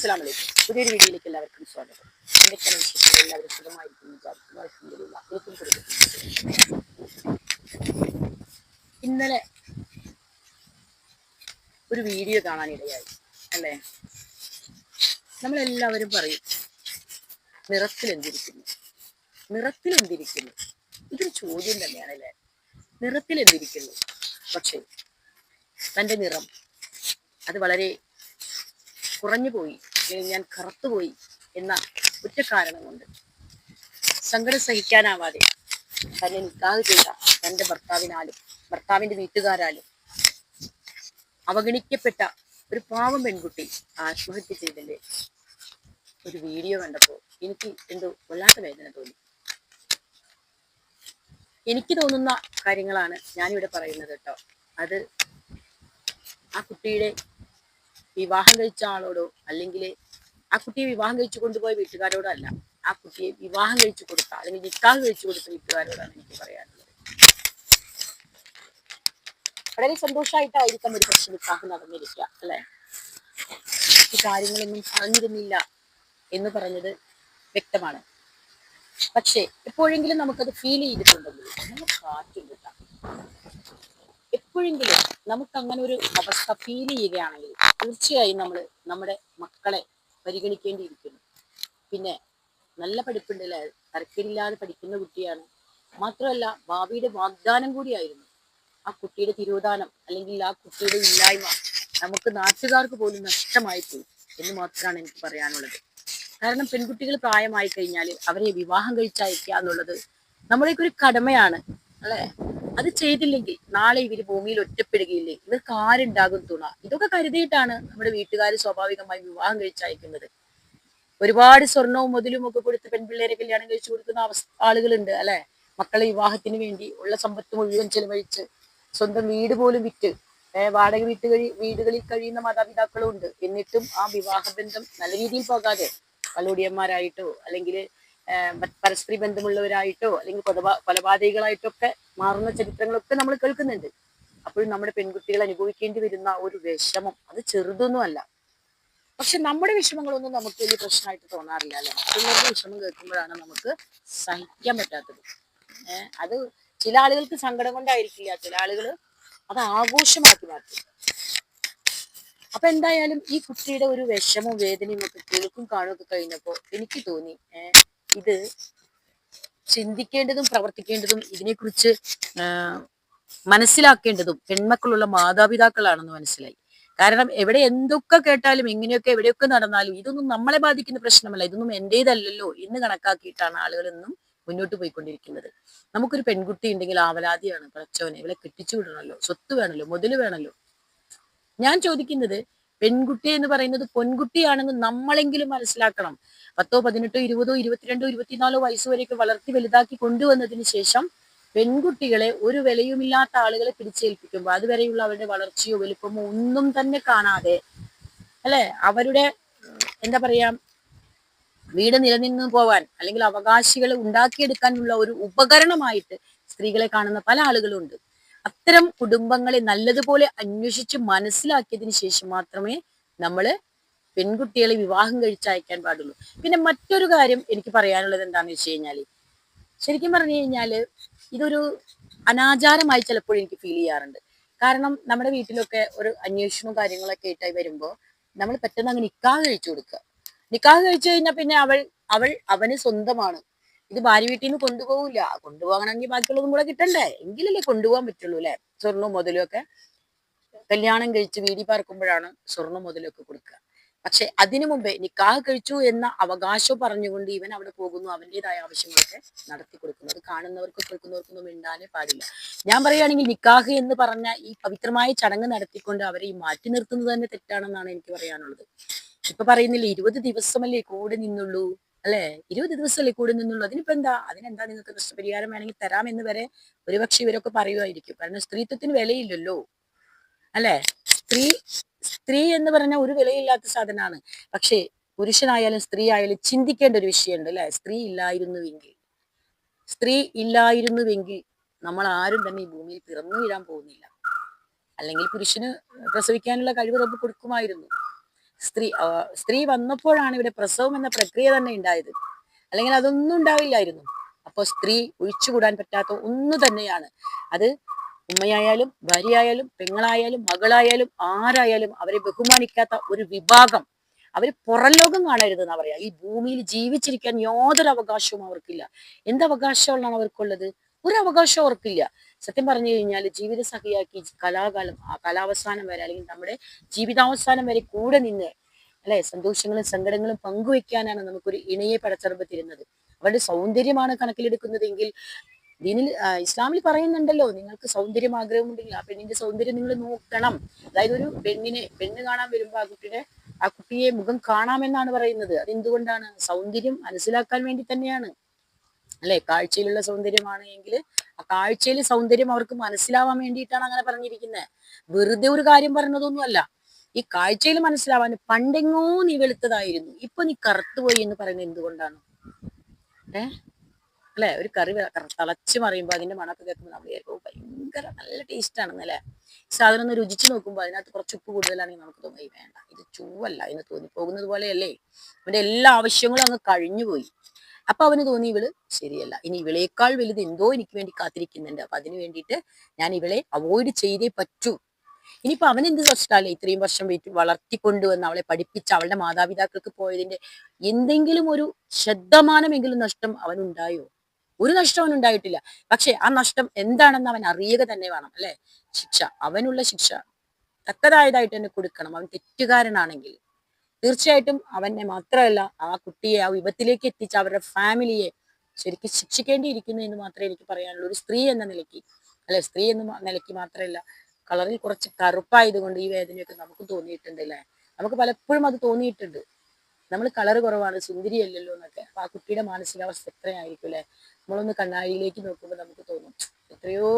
അസ്സാം വലൈക്കും പുതിയൊരു വീഡിയോയിലേക്ക് എല്ലാവർക്കും സ്വാഗതം. എന്തൊക്കെയാണ് വിശേഷങ്ങൾ? എല്ലാവരും സുഖമായിരിക്കും വിചാരിക്കുന്നു. അൽഹംദുലില്ലാ. എനിക്കും സുഖം. ഇന്നലെ ഒരു വീഡിയോ കാണാനിടയായി അല്ലേ? നമ്മളെല്ലാവരും പറയും നിറത്തിൽ എന്തിരിക്കുന്നു ഇതൊരു ചോദ്യം തന്നെയാണ് അല്ലേ? നിറത്തിൽ എന്തിരിക്കുന്നു പക്ഷേ തന്റെ നിറം അത് വളരെ കുറഞ്ഞു പോയി ഞാൻ കറുത്തുപോയി എന്ന ഒറ്റ കാരണം കൊണ്ട് സങ്കടം സഹിക്കാനാവാതെ തന്നെ നിക്കാഹ് ചെയ്ത തന്റെ ഭർത്താവിനാലും ഭർത്താവിന്റെ വീട്ടുകാരാലും അവഗണിക്കപ്പെട്ട ഒരു പാവം പെൺകുട്ടി ആത്മഹത്യ ചെയ്തതിന്റെ ഒരു വീഡിയോ കണ്ടപ്പോൾ എനിക്ക് എന്തോ വല്ലാത്ത വേദന തോന്നി. എനിക്ക് തോന്നുന്ന കാര്യങ്ങളാണ് ഞാനിവിടെ പറയുന്നത് കേട്ടോ. അത് ആ കുട്ടിയുടെ വിവാഹം കഴിച്ച ആളോടോ അല്ലെങ്കിൽ ആ കുട്ടിയെ വിവാഹം കഴിച്ചു കൊണ്ടുപോയ വീട്ടുകാരോടല്ല. ആ കുട്ടിയെ വിവാഹം കഴിച്ചു കൊടുത്ത അല്ലെങ്കിൽ നിക്കാഹ് കഴിച്ചു കൊടുത്ത വീട്ടുകാരോടാണ് എനിക്ക് പറയാനുള്ളത്. വളരെ സന്തോഷമായിട്ടായിരിക്കാം ഒരു പക്ഷെ നിക്കാഹ് നടന്നിരിക്കുക അല്ലെ? കാര്യങ്ങളൊന്നും പറഞ്ഞിരുന്നില്ല എന്ന് പറഞ്ഞത് വ്യക്തമാണ്. പക്ഷെ എപ്പോഴെങ്കിലും നമുക്കത് ഫീൽ ചെയ്തിട്ടുണ്ടെങ്കിൽ നല്ല കാറ്റുണ്ട് എപ്പോഴെങ്കിലും നമുക്ക് അങ്ങനെ ഒരു അവസ്ഥ ഫീൽ ചെയ്യുകയാണെങ്കിൽ തീർച്ചയായും നമ്മൾ നമ്മുടെ മക്കളെ പരിഗണിക്കേണ്ടിയിരിക്കുന്നു. പിന്നെ നല്ല പഠിപ്പുണ്ട് അല്ലേ തരക്കേടില്ലാതെ പഠിക്കുന്ന കുട്ടിയാണ്. മാത്രമല്ല ഭാവിയുടെ വാഗ്ദാനം കൂടിയായിരുന്നു. ആ കുട്ടിയുടെ തിരോധാനം അല്ലെങ്കിൽ ആ കുട്ടിയുടെ ഇല്ലായ്മ നമുക്ക് നാട്ടുകാർക്ക് പോലും നഷ്ടമായി പോയി എന്ന് മാത്രമാണ് എനിക്ക് പറയാനുള്ളത്. കാരണം പെൺകുട്ടികൾ പ്രായമായി കഴിഞ്ഞാൽ അവരെ വിവാഹം കഴിച്ചയക്കുക എന്നുള്ളത് നമ്മളേക്ക് ഒരു കടമയാണ്. അല്ലെ? അത് ചെയ്തില്ലെങ്കിൽ നാളെ ഇവർ ഭൂമിയിൽ ഒറ്റപ്പെടുകയില്ലേ? ഇവർക്ക് ആരുണ്ടാകും തുണ? ഇതൊക്കെ കരുതിയിട്ടാണ് നമ്മുടെ വീട്ടുകാർ സ്വാഭാവികമായി വിവാഹം കഴിച്ചയക്കുന്നത്. ഒരുപാട് സ്വർണവും മുതലും ഒക്കെ കൊടുത്ത് പെൺപിള്ളേരെ കല്യാണം കഴിച്ചു കൊടുക്കുന്ന അവസ്ഥ ആളുകളുണ്ട് അല്ലെ? മക്കളെ വിവാഹത്തിന് വേണ്ടി ഉള്ള സമ്പത്ത് മുഴുവൻ ചെലവഴിച്ച് സ്വന്തം വീട് പോലും വിറ്റ് വാടക വീട്ടുകൾ വീടുകളിൽ കഴിയുന്ന മാതാപിതാക്കളും ഉണ്ട് എന്നിട്ടും ആ വിവാഹബന്ധം നല്ല രീതിയിൽ പോകാതെ കലോടിയന്മാരായിട്ടോ അല്ലെങ്കിൽ പരസ്പരി ബന്ധമുള്ളവരായിട്ടോ അല്ലെങ്കിൽ കൊലപാ കൊലപാതകികളായിട്ടോ ഒക്കെ മാറുന്ന ചരിത്രങ്ങളൊക്കെ നമ്മൾ കേൾക്കുന്നുണ്ട്. അപ്പോഴും നമ്മുടെ പെൺകുട്ടികൾ അനുഭവിക്കേണ്ടി വരുന്ന ഒരു വിഷമം അത് ചെറുതൊന്നുമല്ല. പക്ഷെ നമ്മുടെ വിഷമങ്ങളൊന്നും നമുക്ക് വലിയ പ്രശ്നമായിട്ട് തോന്നാറില്ല അല്ലെ? മറ്റുള്ളവരുടെ വിഷമം കേൾക്കുമ്പോഴാണ് നമുക്ക് സഹിക്കാൻ പറ്റാത്തത്. അത് ചില ആളുകൾക്ക് സങ്കടം കൊണ്ടായിരിക്കില്ല. ചില ആളുകൾ അത് ആഘോഷമാക്കി മാറ്റും. അപ്പൊ എന്തായാലും ഈ കുട്ടിയുടെ ഒരു വിഷമവും വേദനയും ഒക്കെ കേൾക്കും കാണുകയൊക്കെ കഴിഞ്ഞപ്പോ എനിക്ക് തോന്നി ഇത് ചിന്തിക്കേണ്ടതും പ്രവർത്തിക്കേണ്ടതും ഇതിനെക്കുറിച്ച് മനസ്സിലാക്കേണ്ടതും പെൺമക്കളുള്ള മാതാപിതാക്കളാണെന്ന് മനസ്സിലായി. കാരണം എവിടെ എന്തൊക്കെ കേട്ടാലും എങ്ങനെയൊക്കെ എവിടെയൊക്കെ നടന്നാലും ഇതൊന്നും നമ്മളെ ബാധിക്കുന്ന പ്രശ്നമല്ല. ഇതൊന്നും എന്റേതല്ലല്ലോ എന്ന് കണക്കാക്കിയിട്ടാണ് ആളുകൾ ഇന്നും മുന്നോട്ട് പോയിക്കൊണ്ടിരിക്കുന്നത്. നമുക്കൊരു പെൺകുട്ടി ഉണ്ടെങ്കിൽ ആവലാതിയാണ്. പ്രച്ചോനെ ഇവളെ കെട്ടിച്ചു വിടണമല്ലോ സ്വത്ത് വേണല്ലോ മുതൽ വേണല്ലോ ഞാൻ ചോദിക്കുന്നത് പെൺകുട്ടി എന്ന് പറയുന്നത് പൊൻകുട്ടിയാണെന്ന് നമ്മളെങ്കിലും മനസ്സിലാക്കണം. പത്തോ പതിനെട്ടോ ഇരുപതോ ഇരുപത്തിരണ്ടോ ഇരുപത്തിനാലോ വയസ്സ് വരെയൊക്കെ വളർത്തി വലുതാക്കി കൊണ്ടുവന്നതിന് ശേഷം പെൺകുട്ടികളെ ഒരു വിലയുമില്ലാത്ത ആളുകളെ പിടിച്ചേൽപ്പിക്കുമ്പോൾ അതുവരെയുള്ള അവരുടെ വളർച്ചയോ വലുപ്പമോ ഒന്നും തന്നെ കാണാതെ അല്ലെ? അവരുടെ എന്താ പറയാ വീട് നിലനിന്ന് പോവാൻ അല്ലെങ്കിൽ അവകാശികളെ ഉണ്ടാക്കിയെടുക്കാനുള്ള ഒരു ഉപകരണമായിട്ട് സ്ത്രീകളെ കാണുന്ന പല ആളുകളുണ്ട്. അത്തരം കുടുംബങ്ങളെ നല്ലതുപോലെ അന്വേഷിച്ച് മനസ്സിലാക്കിയതിന് ശേഷം മാത്രമേ നമ്മൾ പെൺകുട്ടികളെ വിവാഹം കഴിച്ചയക്കാൻ പാടുള്ളൂ. പിന്നെ മറ്റൊരു കാര്യം എനിക്ക് പറയാനുള്ളത് എന്താണെന്ന് വെച്ച് കഴിഞ്ഞാൽ ശരിക്കും പറഞ്ഞു കഴിഞ്ഞാൽ ഇതൊരു അനാചാരമായി ചിലപ്പോൾ എനിക്ക് ഫീൽ ചെയ്യാറുണ്ട്. കാരണം നമ്മുടെ വീട്ടിലൊക്കെ ഒരു അന്വേഷണവും കാര്യങ്ങളൊക്കെ ആയിട്ടായി വരുമ്പോൾ നമ്മൾ പെട്ടെന്ന് അങ്ങ് നിക്കാഹ് കഴിച്ചു കൊടുക്കുക. നിക്കാഹ് കഴിച്ചു കഴിഞ്ഞാൽ പിന്നെ അവൾ അവൾ അവന് സ്വന്തമാണ്. ഇത് ഭാര്യ വീട്ടിൽ നിന്ന് കൊണ്ടുപോകില്ല കൊണ്ടുപോകണമെങ്കിൽ ബാക്കിയുള്ളതും കൂടെ കിട്ടണ്ടേ? എങ്കിലല്ലേ കൊണ്ടുപോകാൻ പറ്റുള്ളൂ അല്ലെ? സ്വർണവും മുതലും ഒക്കെ. കല്യാണം കഴിച്ച് വീടി പാർക്കുമ്പോഴാണ് സ്വർണം മുതലൊക്കെ കൊടുക്കുക. പക്ഷെ അതിനു മുമ്പേ നിക്കാഹ് കഴിച്ചു എന്ന അവകാശം പറഞ്ഞുകൊണ്ട് ഇവൻ അവിടെ പോകുന്നു. അവന്റെതായ ആവശ്യങ്ങളൊക്കെ നടത്തി കൊടുക്കുന്നു. അത് കാണുന്നവർക്കും കേൾക്കുന്നവർക്കൊന്നും മിണ്ടാനേ പാടില്ല. ഞാൻ പറയുകയാണെങ്കിൽ നിക്കാഹ് എന്ന് പറഞ്ഞ ഈ പവിത്രമായ ചടങ്ങ് നടത്തിക്കൊണ്ട് അവരെ ഈ മാറ്റി നിർത്തുന്നത് തന്നെ തെറ്റാണെന്നാണ് എനിക്ക് പറയാനുള്ളത്. ഇപ്പൊ പറയുന്നില്ലേ ഇരുപത് ദിവസമല്ലേ കൂടെ നിന്നുള്ളൂ? അല്ലെ? ഇരുപത് ദിവസമല്ലേ കൂടെ നിന്നുള്ളൂ അതിനിപ്പോ എന്താ? അതിനെന്താ നിങ്ങൾക്ക് നഷ്ടപരിഹാരം വേണമെങ്കിൽ തരാമെന്ന് വരെ ഒരുപക്ഷെ ഇവരൊക്കെ പറയുമായിരിക്കും കാരണം സ്ത്രീത്വത്തിന് വിലയില്ലല്ലോ. അല്ലെ? സ്ത്രീ സ്ത്രീ എന്ന് പറഞ്ഞ ഒരു വിലയില്ലാത്ത സാധനമാണ്. പക്ഷേ പുരുഷനായാലും സ്ത്രീ ആയാലും ചിന്തിക്കേണ്ട ഒരു വിഷയമുണ്ട് അല്ലെ? സ്ത്രീ ഇല്ലായിരുന്നുവെങ്കിൽ. സ്ത്രീ ഇല്ലായിരുന്നുവെങ്കിൽ നമ്മൾ ആരും തന്നെ ഈ ഭൂമിയിൽ പിറന്നു വീഴാൻ പോകുന്നില്ല. അല്ലെങ്കിൽ പുരുഷന് പ്രസവിക്കാനുള്ള കഴിവ് റബ്ബ് കൊടുക്കുമായിരുന്നു. സ്ത്രീ സ്ത്രീ വന്നപ്പോഴാണ് ഇവിടെ പ്രസവം എന്ന പ്രക്രിയ തന്നെ ഉണ്ടായത്. അല്ലെങ്കിൽ അതൊന്നും ഉണ്ടാവില്ലായിരുന്നു. അപ്പോൾ സ്ത്രീ ഒഴിച്ചുകൂടാൻ പറ്റാത്ത ഒന്ന് തന്നെയാണ്. അത് ഉമ്മയായാലും ഭാര്യയായാലും പെങ്ങളായാലും മകളായാലും ആരായാലും അവരെ ബഹുമാനിക്കാത്ത ഒരു വിഭാഗം. അവർ പുറം ലോകം കാണരുതെന്നാ പറയാ. ഈ ഭൂമിയിൽ ജീവിച്ചിരിക്കാൻ യാതൊരു അവകാശവും അവർക്കില്ല. എന്ത് അവകാശങ്ങളാണ് അവർക്കുള്ളത്? ഒരു അവകാശം അവർക്കില്ല. സത്യം പറഞ്ഞു കഴിഞ്ഞാൽ ജീവിത സഖിയാക്കി കലാകാലം കലാവസാനം വരെ അല്ലെങ്കിൽ നമ്മുടെ ജീവിതാവസാനം വരെ കൂടെ നിന്ന് അല്ലെ സന്തോഷങ്ങളും സങ്കടങ്ങളും പങ്കുവെക്കാനാണ് നമുക്കൊരു ഇണയെ പടച്ചറമ്പ് തരുന്നത് അവരുടെ സൗന്ദര്യമാണ് കണക്കിലെടുക്കുന്നതെങ്കിൽ ദീനിൽ ഇസ്ലാമിൽ പറയുന്നുണ്ടല്ലോ നിങ്ങൾക്ക് സൗന്ദര്യം ആഗ്രഹമുണ്ടെങ്കിൽ ആ പെണ്ണിന്റെ സൗന്ദര്യം നിങ്ങൾ നോക്കണം. അതായത് ഒരു പെണ്ണിനെ പെണ്ണ് കാണാൻ വരുമ്പോ ആ കുട്ടിയുടെ ആ കുട്ടിയെ മുഖം കാണാമെന്നാണ് പറയുന്നത്. അതെന്തുകൊണ്ടാണ്? സൗന്ദര്യം മനസ്സിലാക്കാൻ വേണ്ടി തന്നെയാണ്. അല്ലെ? കാഴ്ചയിലുള്ള സൗന്ദര്യമാണ് എങ്കിൽ ആ കാഴ്ചയിൽ സൗന്ദര്യം അവർക്ക് മനസ്സിലാവാൻ വേണ്ടിയിട്ടാണ് അങ്ങനെ പറഞ്ഞിരിക്കുന്നത് വെറുതെ ഒരു കാര്യം പറഞ്ഞതൊന്നുമല്ല. ഈ കാഴ്ചയിൽ മനസ്സിലാവാൻ പണ്ടെങ്ങോ നീ വെളുത്തതായിരുന്നു. ഇപ്പൊ നീ കറുത്തുപോയി എന്ന് പറയുന്നത് എന്തുകൊണ്ടാണ്? ഏ? അല്ലെ? ഒരു കറി തിളച്ച് മറിയുമ്പോൾ അതിന്റെ മണമൊക്കെ കേൾക്കുമ്പോൾ നമ്മൾ വിചാരിക്കും, ഭയങ്കര നല്ല ടേസ്റ്റ് ആണെന്ന് അല്ലെ സാധനം ഒന്ന് രുചിച്ച് നോക്കുമ്പോൾ അതിനകത്ത് കുറച്ച് ഉപ്പ് കൂടുതലാണെങ്കിൽ നമുക്ക് തോന്നി വേണ്ട. ഇത് ചൂവല്ല. എന്ന് തോന്നി പോകുന്നത് പോലെയല്ലേ? അവന്റെ എല്ലാ ആവശ്യങ്ങളും അങ്ങ് കഴിഞ്ഞുപോയി. അപ്പൊ അവന് തോന്നി ഇവൾ ശരിയല്ല. ഇനി ഇവളേക്കാൾ വലുത് എന്തോ എനിക്ക് വേണ്ടി കാത്തിരിക്കുന്നുണ്ട്. അപ്പൊ അതിന് വേണ്ടിയിട്ട് ഞാൻ ഇവളെ അവോയ്ഡ് ചെയ്തേ പറ്റൂ. ഇനിയിപ്പോ അവൻ എന്ത് നഷ്ടമല്ലേ ഇത്രയും വർഷം വെയിറ്റ് വളർത്തിക്കൊണ്ടുവന്ന് അവളെ പഠിപ്പിച്ച് അവളുടെ മാതാപിതാക്കൾക്ക് പോയതിന്റെ എന്തെങ്കിലും ഒരു ശതമാനമെങ്കിലും നഷ്ടം അവനുണ്ടായോ? ഒരു നഷ്ടം ഉണ്ടായിട്ടില്ല പക്ഷെ ആ നഷ്ടം എന്താണെന്ന് അവൻ അറിയുക തന്നെ വേണം അല്ലെ? ശിക്ഷ. അവനുള്ള ശിക്ഷ. തക്കതായതായിട്ട് തന്നെ കൊടുക്കണം. അവൻ തെറ്റുകാരനാണെങ്കിൽ. തീർച്ചയായിട്ടും അവനെ മാത്രമല്ല ആ കുട്ടിയെ ആ വിപത്തിലേക്ക് എത്തിച്ച അവരുടെ ഫാമിലിയെ ശരിക്കും ശിക്ഷിക്കേണ്ടിയിരിക്കുന്നു എന്ന് മാത്രമേ എനിക്ക് പറയാനുള്ളൂ. ഒരു സ്ത്രീ എന്ന നിലയ്ക്ക് അല്ലെ സ്ത്രീ എന്ന നിലയ്ക്ക് മാത്രമല്ല കളറിൽ കുറച്ച് കറുപ്പായതുകൊണ്ട് ഈ വേദനയൊക്കെ നമുക്ക് തോന്നിയിട്ടുണ്ട് അല്ലേ? നമുക്ക് പലപ്പോഴും അത് തോന്നിയിട്ടുണ്ട്. നമ്മൾ കളർ കുറവാണ് സുന്ദരിയല്ലല്ലോ എന്നൊക്കെ. അപ്പൊ ആ കുട്ടിയുടെ മാനസികാവസ്ഥ എത്രയായിരിക്കും അല്ലെ? നമ്മളൊന്ന് കണ്ണാടിയിലേക്ക് നോക്കുമ്പോൾ നമുക്ക് തോന്നും എത്രയോ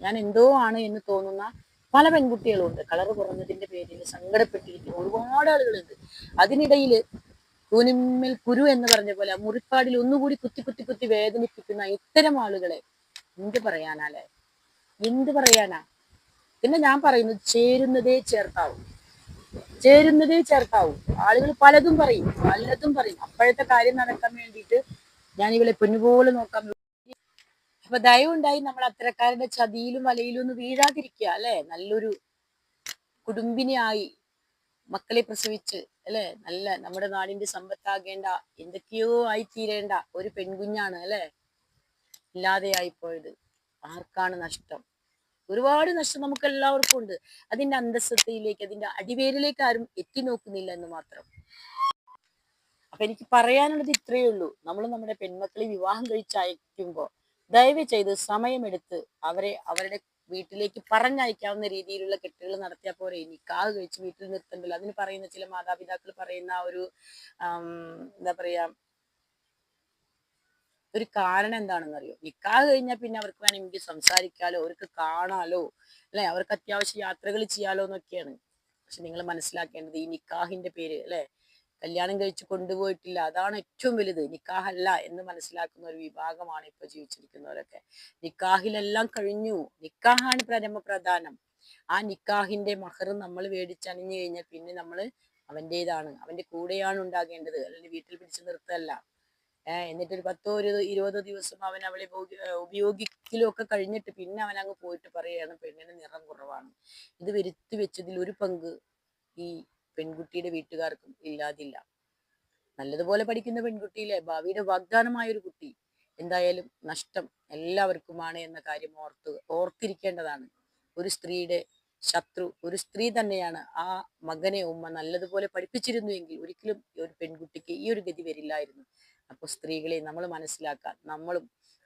ഞാൻ എന്തോ ആണ് എന്ന് തോന്നുന്ന പല പെൺകുട്ടികളും ഉണ്ട് കളർ കുറഞ്ഞതിന്റെ പേരിൽ സങ്കടപ്പെട്ടിരിക്കുന്ന. ഒരുപാട് ആളുകളുണ്ട്. അതിനിടയിൽ കൂനിമ്മൽ കുരു എന്ന് പറഞ്ഞ പോലെ മുറിപ്പാടിൽ ഒന്നുകൂടി കുത്തി കുത്തി കുത്തി വേദനിപ്പിക്കുന്ന ഇത്തരം ആളുകളെ എന്ത് പറയാനാലേ? എന്ത് പറയാനാ? പിന്നെ ഞാൻ പറയുന്നത് ചേരുന്നതേ ചേർത്താവൂ. ചേരുന്നതേ ചേർത്താവൂ. ആളുകൾ പലതും പറയും പലതും പറയും. അപ്പോഴത്തെ കാര്യം നടക്കാൻ വേണ്ടിയിട്ട് ഞാൻ ഇവളെ പൊന്നുപോലെ നോക്കാൻ അപ്പൊ ദയവുണ്ടായി നമ്മൾ അത്തരക്കാരുടെ ചതിയിലും വലയിലും ഒന്ന് വീഴാതിരിക്കുക അല്ലെ? നല്ലൊരു കുടുംബിനിയായി മക്കളെ പ്രസവിച്ച് അല്ലെ? നല്ല നമ്മുടെ നാടിന്റെ സമ്പത്താകേണ്ട എന്തൊക്കെയോ ആയി തീരേണ്ട ഒരു പെൺകുഞ്ഞാണ് അല്ലെ? ഇല്ലാതെയായി പോയത് ആർക്കാണ് നഷ്ടം? ഒരുപാട് നഷ്ടം നമുക്ക് എല്ലാവർക്കും ഉണ്ട്. അതിന്റെ അന്തസ്സത്തയിലേക്ക് അതിന്റെ അടിവേരിലേക്ക് ആരും എത്തി നോക്കുന്നില്ല എന്ന് മാത്രം. അപ്പൊ എനിക്ക് പറയാനുള്ളത് ഇത്രയേ ഉള്ളൂ. നമ്മൾ നമ്മുടെ പെൺമക്കളെ വിവാഹം കഴിച്ചയക്കുമ്പോ ദയവ് ചെയ്ത് സമയമെടുത്ത് അവരെ അവരുടെ വീട്ടിലേക്ക് പറഞ്ഞയക്കാവുന്ന രീതിയിലുള്ള കെട്ടുകൾ നടത്തിയാൽ പോരെ. നിക്കാഹ് കഴിച്ച് വീട്ടിൽ നിർത്തണ്ടല്ലോ. അതിന് പറയുന്ന ചില മാതാപിതാക്കൾ പറയുന്ന ഒരു എന്താ പറയാ ഒരു കാരണം എന്താണെന്നറിയോ? നിക്കാഹ് കഴിഞ്ഞാൽ പിന്നെ അവർക്ക് വേണമെങ്കിൽ സംസാരിക്കാലോ അവർക്ക് കാണാലോ അല്ലെ? അവർക്ക് അത്യാവശ്യം യാത്രകൾ ചെയ്യാലോ എന്നൊക്കെയാണ്. പക്ഷെ നിങ്ങൾ മനസ്സിലാക്കേണ്ടത് ഈ നിക്കാഹിന്റെ പേര് അല്ലെ? കല്യാണം കഴിച്ച് കൊണ്ടുപോയിട്ടില്ല. അതാണ് ഏറ്റവും വലുത്. നിക്കാഹല്ല എന്ന് മനസ്സിലാക്കുന്ന ഒരു വിഭാഗമാണ് ഇപ്പൊ ജീവിച്ചിരിക്കുന്നവരൊക്കെ. നിക്കാഹിലെല്ലാം കഴിഞ്ഞു. നിക്കാഹാണ് പരമപ്രധാനം. ആ നിക്കാഹിന്റെ മഹർ നമ്മൾ മേടിച്ചണിഞ്ഞു കഴിഞ്ഞാൽ പിന്നെ നമ്മൾ അവന്റെതാണ് അവന്റെ കൂടെയാണ് ഉണ്ടാകേണ്ടത്. അല്ലെങ്കിൽ വീട്ടിൽ പിടിച്ചു നിർത്തല്ല. ഏഹ് എന്നിട്ട് ഒരു പത്തോ ഒരു ഇരുപതോ ദിവസം അവൻ അവളെ ഉപയോഗിക്കലൊക്കെ കഴിഞ്ഞിട്ട് പിന്നെ അവൻ അങ്ങ് പോയിട്ട് പറയുകയാണ് പെണ്ണിന് നിറം കുറവാണ്. ഇത് വരുത്തി വെച്ചതിൽ ഒരു പങ്ക് ഈ പെൺകുട്ടിയുടെ വീട്ടുകാർക്കും ഇല്ലാതില്ല. നല്ലതുപോലെ പഠിക്കുന്ന പെൺകുട്ടിയിലെ ഭാവിയുടെ വാഗ്ദാനമായ ഒരു കുട്ടി എന്തായാലും നഷ്ടം എല്ലാവർക്കുമാണ് എന്ന കാര്യം ഓർത്ത് ഓർത്തിരിക്കേണ്ടതാണ്. ഒരു സ്ത്രീയുടെ ശത്രു ഒരു സ്ത്രീ തന്നെയാണ് ആ മകനെ ഉമ്മ നല്ലതുപോലെ പഠിപ്പിച്ചിരുന്നുവെങ്കിൽ ഒരിക്കലും ഒരു പെൺകുട്ടിക്ക് ഈ ഒരു ഗതി വരില്ലായിരുന്നു. അപ്പോൾ സ്ത്രീകളെ നമ്മൾ മനസ്സിലാക്കാൻ നമ്മളും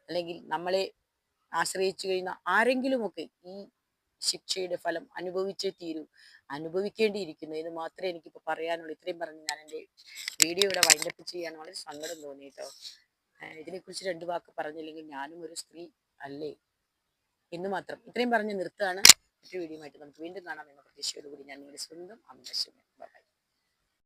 അല്ലെങ്കിൽ നമ്മളെ ആശ്രയിച്ചു കഴിയുന്ന ആരെങ്കിലുമൊക്കെ ഈ ശിക്ഷയുടെ ഫലം അനുഭവിച്ചേ തീരൂ. അനുഭവിക്കേണ്ടിയിരിക്കുന്നു എന്ന് മാത്രമേ എനിക്കിപ്പോൾ പറയാനുള്ളൂ. ഇത്രയും പറഞ്ഞ് ഞാൻ എന്റെ വീഡിയോ ഇവിടെ വൈൻഡപ്പ് ചെയ്യാൻ വളരെ സങ്കടം തോന്നി കേട്ടോ. ഇതിനെക്കുറിച്ച് രണ്ട് വാക്ക് പറഞ്ഞില്ലെങ്കിൽ ഞാനും ഒരു സ്ത്രീ അല്ലേ? എന്ന് മാത്രം. ഇത്രയും പറഞ്ഞ് നിർത്തുകയാണ്. മറ്റൊരു വീഡിയോ ആയിട്ട് നമുക്ക് വീണ്ടും കാണാം എന്ന പ്രതീക്ഷയോടുകൂടി ഞാൻ നിങ്ങളുടെ സ്വന്തം അമ്മ ബൈ